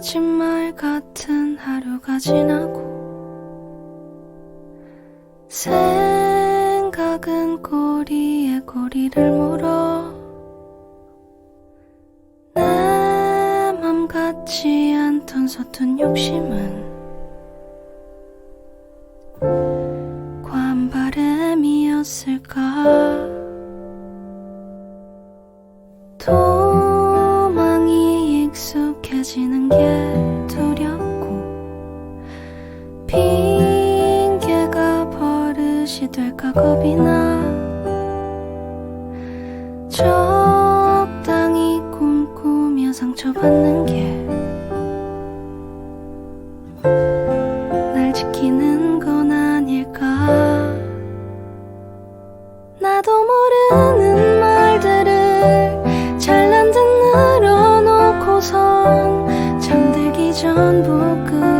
거짓말 같은 하루가 지나고 생각은 꼬리에 꼬리를 물어 내 맘 같지 않던 서툰 욕심은 관 바람 이었 을까？도. 사라지는 게 두렵고 핑계가 버릇이 될까 겁이 나. 적당히 꿈꾸며 상처받는 게 그